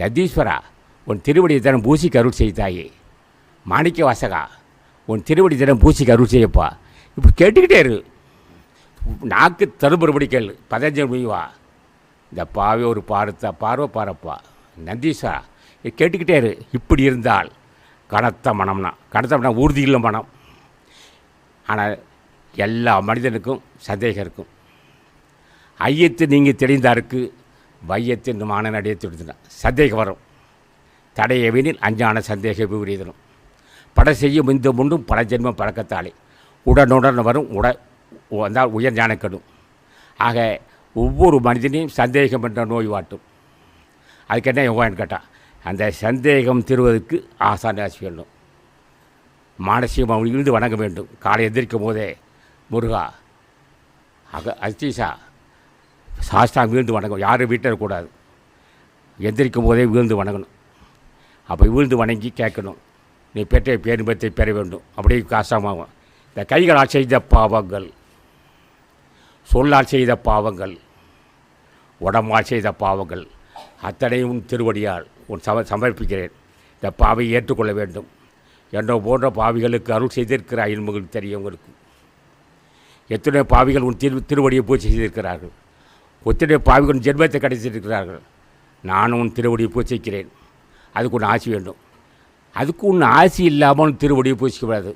நந்தீஸ்வரா உன் திருவடி தினம் பூசிக்கு அருள் செய்தாயே மாணிக்க வாசகா உன் திருவடி தினம் பூசிக்கு அருள் செய்யப்பா. இப்போ கேட்டுக்கிட்டே இரு. நாக்கு தருமறுபடி கேள். பதினஞ்சு முடிவா இந்த பாவே ஒரு பார்த்த பார்வை பாரப்பா நந்தீஸ்வரா கேட்டுக்கிட்டே இரு. இப்படி இருந்தால் கனத்த மனம்னா கனத்த மனம் இல்லை மனம். ஆனால் எல்லா மனிதனுக்கும் சந்தேகம் இருக்கும். ஐயத்து நீங்கள் தெரிந்தாருக்கு வையத்தின் மான நடையத்துடுதுனா சந்தேகம் வரும். தடையவினில் அஞ்ஞான சந்தேக விபரீதனும் பட செய்யும் இந்த முண்டும் பல ஜென்மம் பழக்கத்தாலே. உடனுடன் வரும் உட வந்தால் உயர் ஞானக்கடும். ஆக ஒவ்வொரு மனிதனையும் சந்தேகம் என்ற நோய் வாட்டும். அதுக்கு என்ன யோகான்னு கேட்டால் அந்த சந்தேகம் திருவதற்கு ஆசான் ராசி வேண்டும். மானசீகம் அவன் இருந்து வணங்க வேண்டும். காலை எந்திரிக்கும் போதே முருகா அக அஸ்தீசா சாஸ்தாங்க வீழ்ந்து வணங்கும். யாரும் வீட்டில் இருக்கக்கூடாது. எந்திரிக்கும் போதே வீழ்ந்து வணங்கணும். அப்போ வீழ்ந்து வணங்கி கேட்கணும். நீ பெற்ற பேரின்பத்தை பெற வேண்டும். அப்படியே காசமாகும் இந்த கைகளால் செய்த பாவங்கள். சொல்லால் செய்த பாவங்கள். உடம்பால் செய்த பாவங்கள். அத்தனையும் திருவடியால் உன் சம சமர்ப்பிக்கிறேன். இந்த பாவையை ஏற்றுக்கொள்ள வேண்டும். என்னோ போன்ற பாவிகளுக்கு அருள் செய்திருக்கிறாய் உங்களுக்கு தெரியும் உங்களுக்கு. எத்தனை பாவிகள் உன் திரு திருவடியை பூஜை செய்திருக்கிறார்கள். எத்தனை பாவிகள் ஜென்மத்தை கிடைச்சிருக்கிறார்கள் நானும் உன் திருவடியை பூஜிக்கிறேன். அதுக்கு ஒன்று ஆசி வேண்டும். அதுக்கு ஒன்று ஆசி இல்லாமல் திருவடியை பூசிக்கக்கூடாது